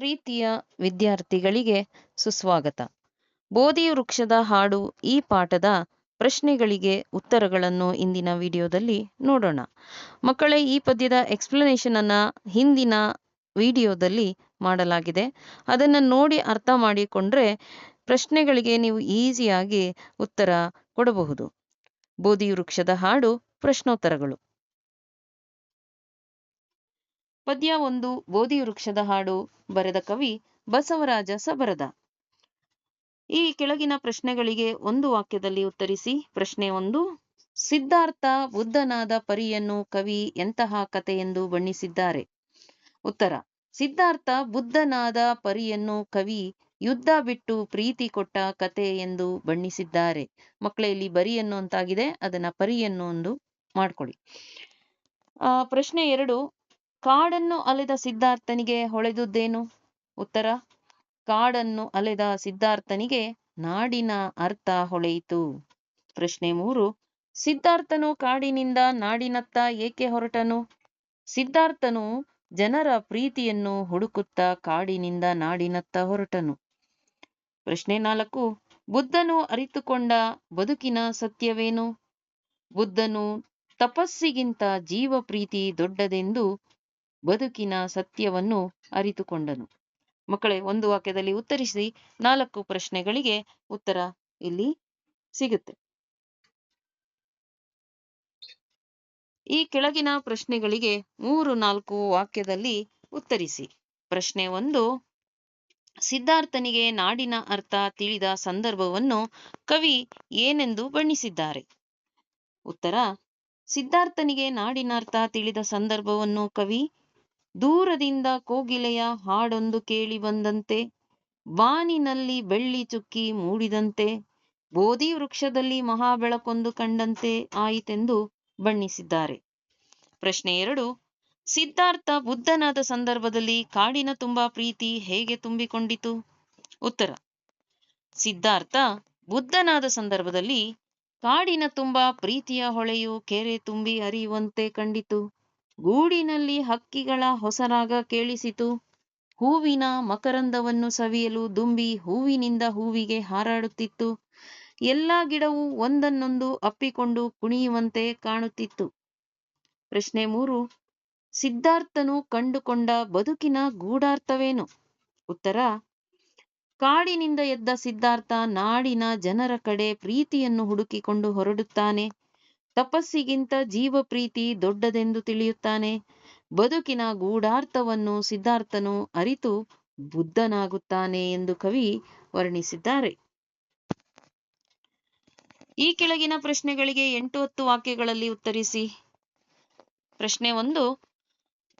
ಪ್ರೀತಿಯ ವಿದ್ಯಾರ್ಥಿಗಳಿಗೆ ಸುಸ್ವಾಗತ. ಬೋಧಿ ವೃಕ್ಷದ ಹಾಡು ಈ ಪಾಠದ ಪ್ರಶ್ನೆಗಳಿಗೆ ಉತ್ತರಗಳನ್ನು ಇಂದಿನ ವಿಡಿಯೋದಲ್ಲಿ ನೋಡೋಣ. ಮಕ್ಕಳೇ, ಈ ಪದ್ಯದ ಎಕ್ಸ್ಪ್ಲನೇಷನ್ ಅನ್ನ ಹಿಂದಿನ ವಿಡಿಯೋದಲ್ಲಿ ಮಾಡಲಾಗಿದೆ. ಅದನ್ನ ನೋಡಿ ಅರ್ಥ ಮಾಡಿಕೊಂಡ್ರೆ ಪ್ರಶ್ನೆಗಳಿಗೆ ನೀವು ಈಸಿಯಾಗಿ ಉತ್ತರ ಕೊಡಬಹುದು. ಬೋಧಿ ವೃಕ್ಷದ ಹಾಡು ಪ್ರಶ್ನೋತ್ತರಗಳು. ಪದ್ಯ ಒಂದು ಬೋಧಿ ವೃಕ್ಷದ ಹಾಡು ಬರೆದ ಕವಿ ಬಸವರಾಜ ಸಬರದ. ಈ ಕೆಳಗಿನ ಪ್ರಶ್ನೆಗಳಿಗೆ ಒಂದು ವಾಕ್ಯದಲ್ಲಿ ಉತ್ತರಿಸಿ, ಪ್ರಶ್ನೆ ಒಂದು, ಸಿದ್ಧಾರ್ಥ ಬುದ್ಧನಾದ ಪರಿಯನ್ನು ಕವಿ ಎಂತಹ ಎಂದು ಬಣ್ಣಿಸಿದ್ದಾರೆ? ಉತ್ತರ, ಸಿದ್ಧಾರ್ಥ ಬುದ್ಧನಾದ ಪರಿಯನ್ನು ಕವಿ ಯುದ್ಧ ಬಿಟ್ಟು ಪ್ರೀತಿ ಕೊಟ್ಟ ಕತೆ ಎಂದು ಬಣ್ಣಿಸಿದ್ದಾರೆ. ಮಕ್ಕಳೇ, ಇಲ್ಲಿ ಬರಿಯನ್ನು ಅಂತಾಗಿದೆ, ಅದನ್ನ ಪರಿಯನ್ನು ಒಂದು ಮಾಡ್ಕೊಳ್ಳಿ. ಆ, ಪ್ರಶ್ನೆ ಎರಡು ಕಾಡನ್ನು ಅಲೆದ ಸಿದ್ಧಾರ್ಥನಿಗೆ ಹೊಳೆದುದ್ದೇನು? ಉತ್ತರ, ಕಾಡನ್ನು ಅಲೆದ ಸಿದ್ಧಾರ್ಥನಿಗೆ ನಾಡಿನ ಅರ್ಥ ಹೊಳೆಯಿತು. ಪ್ರಶ್ನೆ ಮೂರು, ಸಿದ್ಧಾರ್ಥನು ಕಾಡಿನಿಂದ ನಾಡಿನತ್ತ ಏಕೆ ಹೊರಟನು? ಸಿದ್ಧಾರ್ಥನು ಜನರ ಪ್ರೀತಿಯನ್ನು ಹುಡುಕುತ್ತಾ ಕಾಡಿನಿಂದ ನಾಡಿನತ್ತ ಹೊರಟನು. ಪ್ರಶ್ನೆ ನಾಲ್ಕು, ಬುದ್ಧನು ಅರಿತುಕೊಂಡ ಬದುಕಿನ ಸತ್ಯವೇನು? ಬುದ್ಧನು ತಪಸ್ಸಿಗಿಂತ ಜೀವ ಪ್ರೀತಿ ದೊಡ್ಡದೆಂದು ಬದುಕಿನ ಸತ್ಯವನ್ನು ಅರಿತುಕೊಂಡನು. ಮಕ್ಕಳೇ, ಒಂದು ವಾಕ್ಯದಲ್ಲಿ ಉತ್ತರಿಸಿ, ನಾಲ್ಕು ಪ್ರಶ್ನೆಗಳಿಗೆ ಉತ್ತರ ಇಲ್ಲಿ ಸಿಗುತ್ತೆ. ಈ ಕೆಳಗಿನ ಪ್ರಶ್ನೆಗಳಿಗೆ ಮೂರು, ನಾಲ್ಕು ವಾಕ್ಯದಲ್ಲಿ ಉತ್ತರಿಸಿ. ಪ್ರಶ್ನೆ ಒಂದು, ಸಿದ್ಧಾರ್ಥನಿಗೆ ನಾಡಿನ ಅರ್ಥ ತಿಳಿದ ಸಂದರ್ಭವನ್ನು ಕವಿ ಏನೆಂದು ಬಣ್ಣಿಸಿದ್ದಾರೆ? ಉತ್ತರ, ಸಿದ್ಧಾರ್ಥನಿಗೆ ನಾಡಿನ ಅರ್ಥ ತಿಳಿದ ಸಂದರ್ಭವನ್ನು ಕವಿ ದೂರದಿಂದ ಕೋಗಿಲೆಯ ಹಾಡೊಂದು ಕೇಳಿ ಬಂದಂತೆ ಬಾನಿನಲ್ಲಿ ಬೆಳ್ಳಿ ಚುಕ್ಕಿ ಮೂಡಿದಂತೆ, ಬೋಧಿ ವೃಕ್ಷದಲ್ಲಿ ಮಹಾಬೆಳಕೊಂದು ಕಂಡಂತೆ ಆಯಿತೆಂದು ಬಣ್ಣಿಸಿದ್ದಾರೆ. ಪ್ರಶ್ನೆ ಎರಡು, ಸಿದ್ಧಾರ್ಥ ಬುದ್ಧನಾದ ಸಂದರ್ಭದಲ್ಲಿ ಕಾಡಿನ ತುಂಬಾ ಪ್ರೀತಿ ಹೇಗೆ ತುಂಬಿಕೊಂಡಿತು? ಉತ್ತರ, ಸಿದ್ಧಾರ್ಥ ಬುದ್ಧನಾದ ಸಂದರ್ಭದಲ್ಲಿ ಕಾಡಿನ ತುಂಬಾ ಪ್ರೀತಿಯ ಹೊಳೆಯು ಕೆರೆ ತುಂಬಿ ಹರಿಯುವಂತೆ ಕಂಡಿತು. ಗೂಡಿನಲ್ಲಿ ಹಕ್ಕಿಗಳ ಹೊಸರಾಗ ಕೇಳಿಸಿತು. ಹೂವಿನ ಮಕರಂದವನ್ನು ಸವಿಯಲು ದುಂಬಿ ಹೂವಿನಿಂದ ಹೂವಿಗೆ ಹಾರಾಡುತ್ತಿತ್ತು. ಎಲ್ಲ ಗಿಡವು ಒಂದನ್ನೊಂದು ಅಪ್ಪಿಕೊಂಡು ಕುಣಿಯುವಂತೆ ಕಾಣುತ್ತಿತ್ತು. ಪ್ರಶ್ನೆ ಮೂರು, ಸಿದ್ಧಾರ್ಥನು ಕಂಡುಕೊಂಡ ಬದುಕಿನ ಗೂಢಾರ್ಥವೇನು? ಉತ್ತರ, ಕಾಡಿನಿಂದ ಎದ್ದ ಸಿದ್ಧಾರ್ಥ ನಾಡಿನ ಜನರ ಕಡೆ ಪ್ರೀತಿಯನ್ನು ಹುಡುಕಿಕೊಂಡು ಹೊರಡುತ್ತಾನೆ. ತಪಸ್ಸಿಗಿಂತ ಜೀವ ಪ್ರೀತಿ ದೊಡ್ಡದೆಂದು ತಿಳಿಯುತ್ತಾನೆ. ಬದುಕಿನ ಗೂಢಾರ್ಥವನ್ನು ಸಿದ್ಧಾರ್ಥನು ಅರಿತು ಬುದ್ಧನಾಗುತ್ತಾನೆ ಎಂದು ಕವಿ ವರ್ಣಿಸಿದ್ದಾರೆ. ಈ ಕೆಳಗಿನ ಪ್ರಶ್ನೆಗಳಿಗೆ ಎಂಟು ಹತ್ತು ವಾಕ್ಯಗಳಲ್ಲಿ ಉತ್ತರಿಸಿ. ಪ್ರಶ್ನೆ ಒಂದು,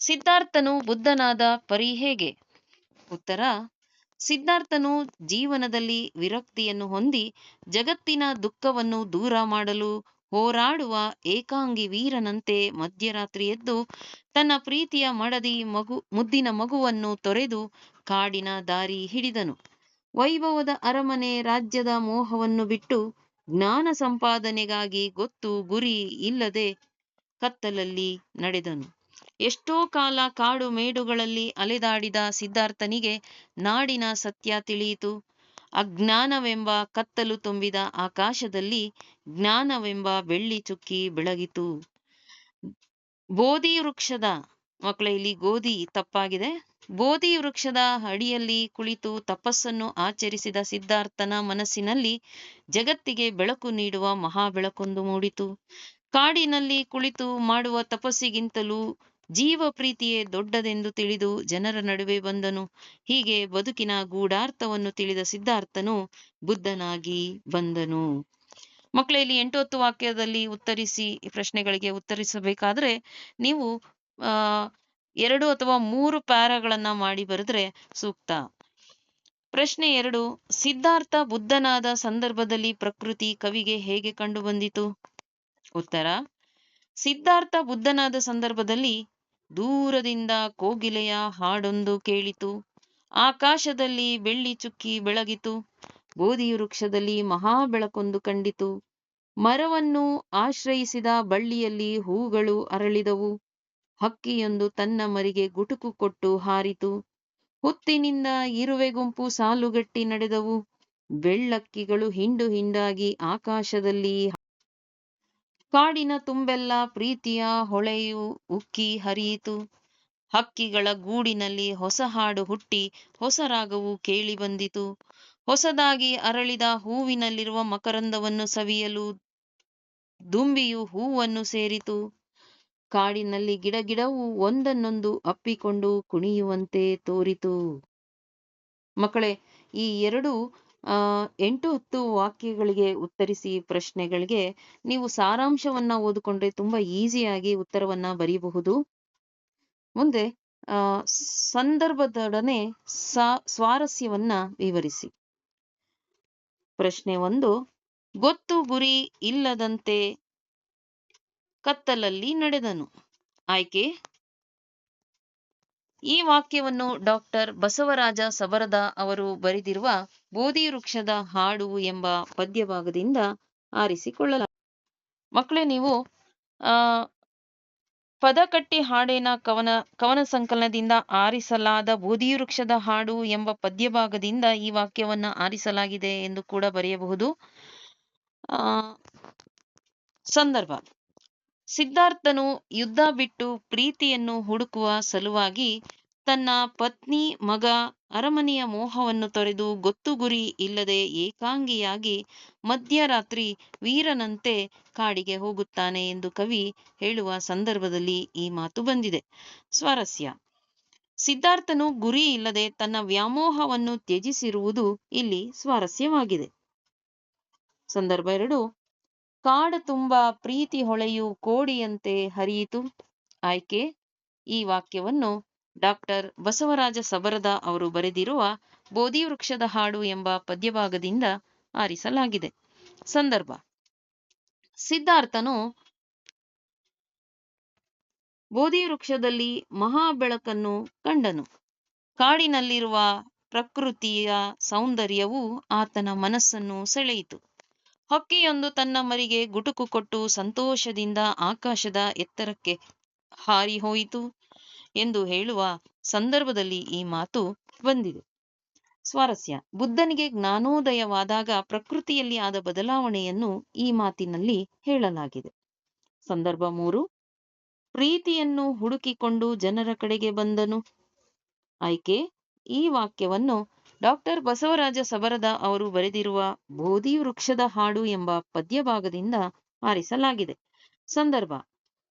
ಸಿದ್ಧಾರ್ಥನು ಬುದ್ಧನಾದ ಪರಿ ಹೇಗೆ? ಉತ್ತರ, ಸಿದ್ಧಾರ್ಥನು ಜೀವನದಲ್ಲಿ ವಿರಕ್ತಿಯನ್ನು ಹೊಂದಿ ಜಗತ್ತಿನ ದುಃಖವನ್ನು ದೂರ ಮಾಡಲು ಹೋರಾಡುವ ಏಕಾಂಗಿ ವೀರನಂತೆ ಮಧ್ಯರಾತ್ರಿ ಎದ್ದು ತನ್ನ ಪ್ರೀತಿಯ ಮಡದಿ ಮಗು, ಮುದ್ದಿನ ಮಗುವನ್ನು ತೊರೆದು ಕಾಡಿನ ದಾರಿ ಹಿಡಿದನು. ವೈಭವದ ಅರಮನೆ ರಾಜ್ಯದ ಮೋಹವನ್ನು ಬಿಟ್ಟು ಜ್ಞಾನ ಸಂಪಾದನೆಗಾಗಿ ಗೊತ್ತು ಗುರಿ ಇಲ್ಲದೆ ಕತ್ತಲಲ್ಲಿ ನಡೆದನು. ಎಷ್ಟೋ ಕಾಲ ಕಾಡು ಮೇಡುಗಳಲ್ಲಿ ಅಲೆದಾಡಿದ ಸಿದ್ಧಾರ್ಥನಿಗೆ ನಾಡಿನ ಸತ್ಯ ತಿಳಿಯಿತು. ಅಜ್ಞಾನವೆಂಬ ಕತ್ತಲು ತುಂಬಿದ ಆಕಾಶದಲ್ಲಿ ಜ್ಞಾನವೆಂಬ ಬೆಳ್ಳಿ ಚುಕ್ಕಿ ಬೆಳಗಿತು. ಬೋಧಿ ವೃಕ್ಷದ ಮಕ್ಕಳ ಇಲ್ಲಿ ಗೋಧಿ ತಪ್ಪಾಗಿದೆ. ಬೋಧಿ ವೃಕ್ಷದ ಅಡಿಯಲ್ಲಿ ಕುಳಿತು ತಪಸ್ಸನ್ನು ಆಚರಿಸಿದ ಸಿದ್ಧಾರ್ಥನ ಮನಸ್ಸಿನಲ್ಲಿ ಜಗತ್ತಿಗೆ ಬೆಳಕು ನೀಡುವ ಮಹಾ ಬೆಳಕೊಂದು ಮೂಡಿತು. ಕಾಡಿನಲ್ಲಿ ಕುಳಿತು ಮಾಡುವ ತಪಸ್ಸಿಗಿಂತಲೂ ಜೀವ ಪ್ರೀತಿಯೇ ದೊಡ್ಡದೆಂದು ತಿಳಿದು ಜನರ ನಡುವೆ ಬಂದನು. ಹೀಗೆ ಬದುಕಿನ ಗೂಢಾರ್ಥವನ್ನು ತಿಳಿದ ಸಿದ್ಧಾರ್ಥನು ಬುದ್ಧನಾಗಿ ಬಂದನು. ಮಕ್ಕಳೇ, ಇಲ್ಲಿ ಎಂಟು ಹತ್ತು ವಾಕ್ಯದಲ್ಲಿ ಉತ್ತರಿಸಿ, ಪ್ರಶ್ನೆಗಳಿಗೆ ಉತ್ತರಿಸಬೇಕಾದ್ರೆ, ನೀವು, ಆ, ಎರಡು ಅಥವಾ ಮೂರು ಪ್ಯಾರಗಳನ್ನ ಮಾಡಿ ಬರೆದ್ರೆ ಸೂಕ್ತ. ಪ್ರಶ್ನೆ ಎರಡು, ಸಿದ್ಧಾರ್ಥ ಬುದ್ಧನಾದ ಸಂದರ್ಭದಲ್ಲಿ ಪ್ರಕೃತಿ ಕವಿಗೆ ಹೇಗೆ ಕಂಡು ಬಂದಿತು? ಉತ್ತರ, ಸಿದ್ಧಾರ್ಥ ಬುದ್ಧನಾದ ಸಂದರ್ಭದಲ್ಲಿ ದೂರದಿಂದ ಕೋಗಿಲೆಯ ಹಾಡೊಂದು ಕೇಳಿತು. ಆಕಾಶದಲ್ಲಿ ಬೆಳ್ಳಿ ಚುಕ್ಕಿ ಬೆಳಗಿತು. ಬೋಧಿ ವೃಕ್ಷದಲ್ಲಿ ಮಹಾ ಬೆಳಕೊಂದು ಕಂಡಿತು. ಮರವನ್ನು ಆಶ್ರಯಿಸಿದ ಬಳ್ಳಿಯಲ್ಲಿ ಹೂಗಳು ಅರಳಿದವು. ಹಕ್ಕಿಯೊಂದು ತನ್ನ ಮರಿಗೆ ಗುಟುಕು ಕೊಟ್ಟು ಹಾರಿತು. ಹುತ್ತಿನಿಂದ ಇರುವೆ ಗುಂಪು ಸಾಲುಗಟ್ಟಿ ನಡೆದವು. ಬೆಳ್ಳಕ್ಕಿಗಳು ಹಿಂಡು ಹಿಂಡಾಗಿ ಆಕಾಶದಲ್ಲಿ ಕಾಡಿನ ತುಂಬೆಲ್ಲ ಪ್ರೀತಿಯ ಹೊಳೆಯು ಉಕ್ಕಿ ಹರಿಯಿತು. ಹಕ್ಕಿಗಳ ಗೂಡಿನಲ್ಲಿ ಹೊಸ ಹಾಡು ಹುಟ್ಟಿ ಹೊಸ ರಾಗವು ಕೇಳಿ ಬಂದಿತು. ಹೊಸದಾಗಿ ಅರಳಿದ ಹೂವಿನಲ್ಲಿರುವ ಮಕರಂದವನ್ನು ಸವಿಯಲು ದುಂಬಿಯು ಹೂವನ್ನು ಸೇರಿತು. ಕಾಡಿನಲ್ಲಿ ಗಿಡಗಿಡವು ಒಂದನ್ನೊಂದು ಅಪ್ಪಿಕೊಂಡು ಕುಣಿಯುವಂತೆ ತೋರಿತು. ಮಕ್ಕಳೇ, ಈ ಎರಡು ಎಂಟು ಹತ್ತು ವಾಕ್ಯಗಳಿಗೆ ಉತ್ತರಿಸಿ ಪ್ರಶ್ನೆಗಳಿಗೆ ನೀವು ಸಾರಾಂಶವನ್ನ ಓದಿಕೊಂಡ್ರೆ ತುಂಬಾ ಈಸಿಯಾಗಿ ಉತ್ತರವನ್ನ ಬರೀಬಹುದು. ಮುಂದೆ ಸಂದರ್ಭದೊಡನೆ ಸ್ವಾರಸ್ಯವನ್ನ ವಿವರಿಸಿ. ಪ್ರಶ್ನೆ ಒಂದು, ಗೊತ್ತು ಗುರಿ ಇಲ್ಲದಂತೆ ಕತ್ತಲಲ್ಲಿ ನಡೆದನು. ಆಯ್ಕೆ ಈ ವಾಕ್ಯವನ್ನು ಡಾಕ್ಟರ್ ಬಸವರಾಜ ಸವರದ ಅವರು ಬರೆದಿರುವ ಬೋಧಿ ವೃಕ್ಷದ ಹಾಡು ಎಂಬ ಪದ್ಯಭಾಗದಿಂದ ಆರಿಸಿಕೊಳ್ಳಲಾಗಿದೆ. ಮಕ್ಕಳೇ, ನೀವು, ಆ, ಪದಕಟ್ಟಿ ಹಾಡೇನ ಕವನ ಕವನ ಸಂಕಲನದಿಂದ ಆರಿಸಲಾದ ಬೋಧಿ ವೃಕ್ಷದ ಹಾಡು ಎಂಬ ಪದ್ಯಭಾಗದಿಂದ ಈ ವಾಕ್ಯವನ್ನ ಆರಿಸಲಾಗಿದೆ ಎಂದು ಕೂಡ ಬರೆಯಬಹುದು. ಆ, ಸಂದರ್ಭ. ಸಿದ್ಧಾರ್ಥನು ಯುದ್ಧ ಬಿಟ್ಟು ಪ್ರೀತಿಯನ್ನು ಹುಡುಕುವ ಸಲುವಾಗಿ ತನ್ನ ಪತ್ನಿ ಮಗ ಅರಮನೆಯ ಮೋಹವನ್ನು ತೊರೆದು ಗೊತ್ತು ಗುರಿ ಇಲ್ಲದೆ ಏಕಾಂಗಿಯಾಗಿ ಮಧ್ಯರಾತ್ರಿ ವೀರನಂತೆ ಕಾಡಿಗೆ ಹೋಗುತ್ತಾನೆ ಎಂದು ಕವಿ ಹೇಳುವ ಸಂದರ್ಭದಲ್ಲಿ ಈ ಮಾತು ಬಂದಿದೆ. ಸ್ವಾರಸ್ಯ. ಸಿದ್ಧಾರ್ಥನು ಗುರಿ ಇಲ್ಲದೆ ತನ್ನ ವ್ಯಾಮೋಹವನ್ನು ತ್ಯಜಿಸಿರುವುದು ಇಲ್ಲಿ ಸ್ವಾರಸ್ಯವಾಗಿದೆ. ಸಂದರ್ಭ ಎರಡು. ಕಾಡ ತುಂಬ ಪ್ರೀತಿ ಹೊಳೆಯು ಕೋಡಿಯಂತೆ ಹರಿಯಿತು. ಆಯ್ಕೆ, ಈ ವಾಕ್ಯವನ್ನು ಡಾಕ್ಟರ್ ಬಸವರಾಜ ಸಬರದ ಅವರು ಬರೆದಿರುವ ಬೋಧಿ ವೃಕ್ಷದ ಹಾಡು ಎಂಬ ಪದ್ಯಭಾಗದಿಂದ ಆರಿಸಲಾಗಿದೆ. ಸಂದರ್ಭ, ಸಿದ್ಧಾರ್ಥನು ಬೋಧಿ ವೃಕ್ಷದಲ್ಲಿ ಮಹಾ ಬೆಳಕನ್ನು ಕಂಡನು. ಕಾಡಿನಲ್ಲಿರುವ ಪ್ರಕೃತಿಯ ಸೌಂದರ್ಯವು ಆತನ ಮನಸ್ಸನ್ನು ಸೆಳೆಯಿತು. ಹಕ್ಕಿಯೊಂದು ತನ್ನ ಮರಿಗೆ ಗುಟುಕು ಕೊಟ್ಟು ಸಂತೋಷದಿಂದ ಆಕಾಶದ ಎತ್ತರಕ್ಕೆ ಹಾರಿ ಹೋಯಿತು ಎಂದು ಹೇಳುವ ಸಂದರ್ಭದಲ್ಲಿ ಈ ಮಾತು ಬಂದಿದೆ. ಸ್ವಾರಸ್ಯ. ಬುದ್ಧನಿಗೆ ಜ್ಞಾನೋದಯವಾದಾಗ ಪ್ರಕೃತಿಯಲ್ಲಿ ಆದ ಬದಲಾವಣೆಯನ್ನು ಈ ಮಾತಿನಲ್ಲಿ ಹೇಳಲಾಗಿದೆ. ಸಂದರ್ಭ ಮೂರು. ಪ್ರೀತಿಯನ್ನು ಹುಡುಕಿಕೊಂಡು ಜನರ ಕಡೆಗೆ ಬಂದನು. ಆಯ್ಕೆ. ಈ ವಾಕ್ಯವನ್ನು ಡಾಕ್ಟರ್ ಬಸವರಾಜ ಸಬರದ ಅವರು ಬರೆದಿರುವ ಬೋಧಿ ವೃಕ್ಷದ ಹಾಡು ಎಂಬ ಪದ್ಯಭಾಗದಿಂದ ಆರಿಸಲಾಗಿದೆ ಸಂದರ್ಭ,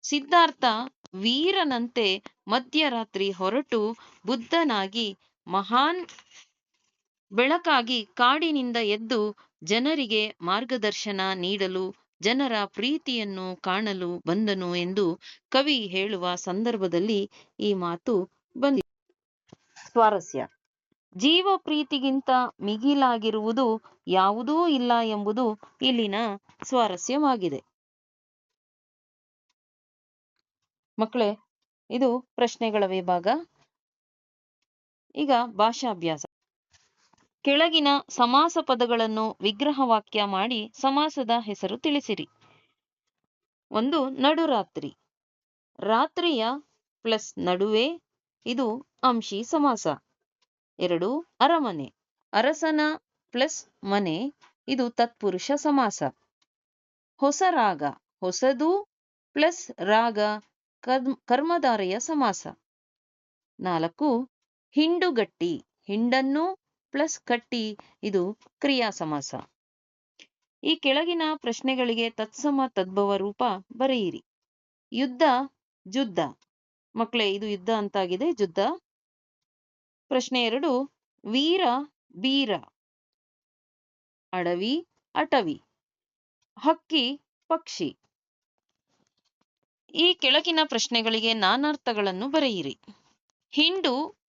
ಸಿದ್ಧಾರ್ಥ ವೀರನಂತೆ ಮಧ್ಯರಾತ್ರಿ ಹೊರಟು ಬುದ್ಧನಾಗಿ ಮಹಾನ್ ಬೆಳಕಾಗಿ ಕಾಡಿನಿಂದ ಎದ್ದು ಜನರಿಗೆ ಮಾರ್ಗದರ್ಶನ ನೀಡಲು, ಜನರ ಪ್ರೀತಿಯನ್ನು ಕಾಣಲು ಬಂದನು ಎಂದು ಕವಿ ಹೇಳುವ ಸಂದರ್ಭದಲ್ಲಿ ಈ ಮಾತು ಬಂದಿದೆ. ಸ್ವಾರಸ್ಯ. ಜೀವ ಪ್ರೀತಿಗಿಂತ ಮಿಗಿಲಾಗಿರುವುದು ಯಾವುದೂ ಇಲ್ಲ ಎಂಬುದು ಇಲ್ಲಿನ ಸ್ವಾರಸ್ಯವಾಗಿದೆ. ಮಕ್ಕಳೇ, ಇದು ಪ್ರಶ್ನೆಗಳ ವಿಭಾಗ. ಈಗ ಭಾಷಾಭ್ಯಾಸ. ಕೆಳಗಿನ ಸಮಾಸ ಪದಗಳನ್ನು ವಿಗ್ರಹ ವಾಕ್ಯ ಮಾಡಿ ಸಮಾಸದ ಹೆಸರು ತಿಳಿಸಿರಿ. ಒಂದು ನಡುರಾತ್ರಿ ರಾತ್ರಿಯ ಪ್ಲಸ್ ನಡುವೆ ಇದು ಅಂಶಿ ಸಮಾಸ. ಎರಡು ಅರಮನೆ. ಅರಸನ ಪ್ಲಸ್ ಮನೆ, ಇದು ತತ್ಪುರುಷ ಸಮಾಸ. ಹೊಸ ರಾಗ, ಹೊಸದು ಪ್ಲಸ್ ರಾಗ ಕರ್ಮಧಾರೆಯ ಸಮಾಸ. ನಾಲ್ಕು, ಹಿಂಡುಗಟ್ಟಿ, ಹಿಂಡನ್ನು ಪ್ಲಸ್ ಕಟ್ಟಿ, ಇದು ಕ್ರಿಯಾ ಸಮಾಸ. ಈ ಕೆಳಗಿನ ಪ್ರಶ್ನೆಗಳಿಗೆ ತತ್ಸಮ ತದ್ಭವ ರೂಪ ಬರೆಯಿರಿ. ಯುದ್ಧ, ಜುದ್ಧ. ಮಕ್ಕಳೇ ಇದು ಯುದ್ಧ ಅಂತಾಗಿದೆ, ಜುದ್ಧ. ಪ್ರಶ್ನೆ ಎರಡು, ವೀರ, ಬೀರ. ಅಡವಿ, ಅಟವಿ. ಹಕ್ಕಿ, ಪಕ್ಷಿ. ಈ ಕೆಳಗಿನ ಪ್ರಶ್ನೆಗಳಿಗೆ ನಾನಾರ್ಥಗಳನ್ನು ಬರೆಯಿರಿ. ಹಿಂಡು,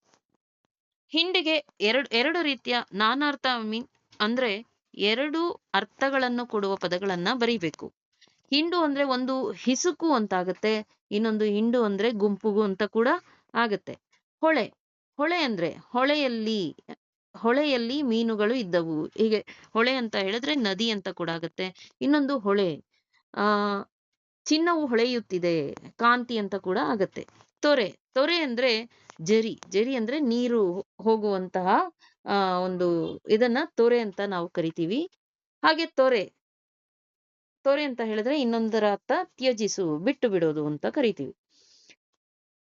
ಹಿಂಡಿಗೆ ಎರಡು ಎರಡು ರೀತಿಯ ನಾನಾರ್ಥ ಮೀನ್ ಅಂದ್ರೆ ಎರಡು ಅರ್ಥಗಳನ್ನು ಕೊಡುವ ಪದಗಳನ್ನ ಬರೀಬೇಕು. ಹಿಂಡು ಅಂದ್ರೆ ಒಂದು ಹಿಸುಕು ಅಂತ ಆಗತ್ತೆ, ಇನ್ನೊಂದು ಹಿಂಡು ಅಂದ್ರೆ ಗುಂಪುಗು ಅಂತ ಕೂಡ ಆಗತ್ತೆ. ಹೊಳೆ ಹೊಳೆ ಅಂದ್ರೆ ಹೊಳೆಯಲ್ಲಿ ಹೊಳೆಯಲ್ಲಿ ಮೀನುಗಳು ಇದ್ದವು. ಹೀಗೆ ಹೊಳೆ ಅಂತ ಹೇಳಿದ್ರೆ ನದಿ ಅಂತ ಕೂಡ ಆಗತ್ತೆ. ಇನ್ನೊಂದು ಹೊಳೆ, ಆ, ಚಿನ್ನವು ಹೊಳೆಯುತ್ತಿದೆ, ಕಾಂತಿ ಅಂತ ಕೂಡ ಆಗತ್ತೆ. ತೊರೆ ತೊರೆ ಅಂದ್ರೆ ಜರಿ. ಜರಿ ಅಂದ್ರೆ ನೀರು ಹೋಗುವಂತಹ, ಆ, ಒಂದು ಇದನ್ನ ತೊರೆ ಅಂತ ನಾವು ಕರಿತೀವಿ. ಹಾಗೆ ತೊರೆ ತೊರೆ ಅಂತ ಹೇಳಿದ್ರೆ ಇನ್ನೊಂದರ ಅರ್ಥ ತ್ಯಜಿಸು, ಬಿಟ್ಟು ಬಿಡೋದು ಅಂತ ಕರಿತೀವಿ.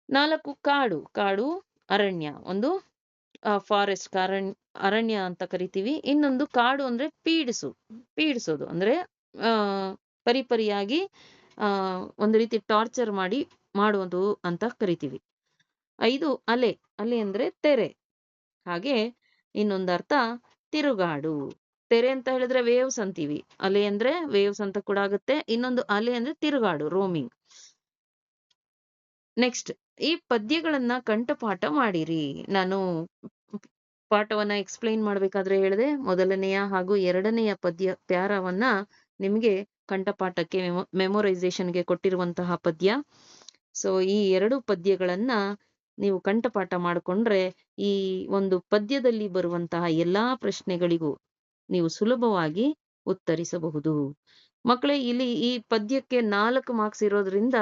ನಾಲ್ಕು ಕಾಡು ಕಾಡು ಅರಣ್ಯ, ಒಂದು ಫಾರೆಸ್ಟ್ ಅರಣ್ಯ ಅರಣ್ಯ ಅಂತ ಕರಿತೀವಿ. ಇನ್ನೊಂದು ಕಾಡು ಅಂದ್ರೆ ಪೀಡಿಸು, ಪೀಡಿಸೋದು. ಅಂದ್ರೆ, ಆ, ಪರಿಪರಿಯಾಗಿ, ಆ, ಒಂದು ರೀತಿ ಟಾರ್ಚರ್ ಮಾಡಿ ಮಾಡುವುದು ಅಂತ ಕರಿತೀವಿ. ಐದು, ಅಲೆ. ಅಲೆ ಅಂದ್ರೆ ತೆರೆ. ಹಾಗೆ ಇನ್ನೊಂದು ಅರ್ಥ, ತಿರುಗಾಡು. ತೆರೆ ಅಂತ ಹೇಳಿದ್ರೆ ವೇವ್ಸ್ ಅಂತೀವಿ. ಅಲೆ ಅಂದ್ರೆ ವೇವ್ಸ್ ಅಂತ ಕೂಡ ಆಗುತ್ತೆ. ಇನ್ನೊಂದು ಅಲೆ ಅಂದ್ರೆ ತಿರುಗಾಡು ರೋಮಿಂಗ್ ನೆಕ್ಸ್ಟ್ ಈ ಪದ್ಯಗಳನ್ನ ಕಂಠಪಾಠ ಮಾಡಿರಿ. ನಾನು ಪಾಠವನ್ನ ಎಕ್ಸ್ಪ್ಲೈನ್ ಮಾಡ್ಬೇಕಾದ್ರೆ ಹೇಳಿದೆ, ಮೊದಲನೆಯ ಹಾಗೂ ಎರಡನೆಯ ಪದ್ಯ ಪ್ಯಾರವನ್ನ ನಿಮ್ಗೆ ಕಂಠಪಾಠಕ್ಕೆ ಮೆಮೊ ಮೆಮೊರೈಸೇಷನ್ಗೆ ಕೊಟ್ಟಿರುವಂತಹ ಪದ್ಯ. ಸೊ ಈ ಎರಡು ಪದ್ಯಗಳನ್ನ ನೀವು ಕಂಠಪಾಠ ಮಾಡಿಕೊಂಡ್ರೆ, ಈ ಒಂದು ಪದ್ಯದಲ್ಲಿ ಬರುವಂತಹ ಎಲ್ಲಾ ಪ್ರಶ್ನೆಗಳಿಗೂ ನೀವು ಸುಲಭವಾಗಿ ಉತ್ತರಿಸಬಹುದು. ಮಕ್ಕಳೇ ಇಲ್ಲಿ ಈ ಪದ್ಯಕ್ಕೆ ನಾಲ್ಕು ಮಾರ್ಕ್ಸ್ ಇರೋದ್ರಿಂದ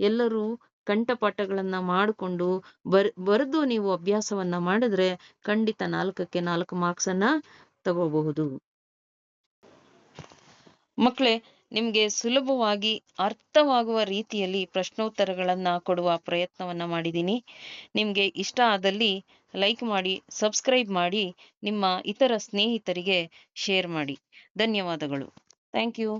ಎಲ್ಲರೂ ಕಂಠಪಾಠಗಳನ್ನ ಮಾಡಿಕೊಂಡು ಬರ್, ಬರೆದು ನೀವು ಅಭ್ಯಾಸವನ್ನ ಮಾಡಿದ್ರೆ ಖಂಡಿತ ನಾಲ್ಕಕ್ಕೆ ನಾಲ್ಕು ಮಾರ್ಕ್ಸ್ ಅನ್ನ ತಗೋಬಹುದು. ಮಕ್ಕಳೇ ನಿಮ್ಗೆ ಸುಲಭವಾಗಿ ಅರ್ಥವಾಗುವ ರೀತಿಯಲ್ಲಿ ಪ್ರಶ್ನೋತ್ತರಗಳನ್ನ ಕೊಡುವ ಪ್ರಯತ್ನವನ್ನ ಮಾಡಿದ್ದೀನಿ ನಿಮ್ಗೆ ಇಷ್ಟ ಆದಲ್ಲಿ ಲೈಕ್ ಮಾಡಿ ಸಬ್ಸ್ಕ್ರೈಬ್ ಮಾಡಿ, ನಿಮ್ಮ ಇತರ ಸ್ನೇಹಿತರಿಗೆ ಶೇರ್ ಮಾಡಿ. ಧನ್ಯವಾದಗಳು. Thank you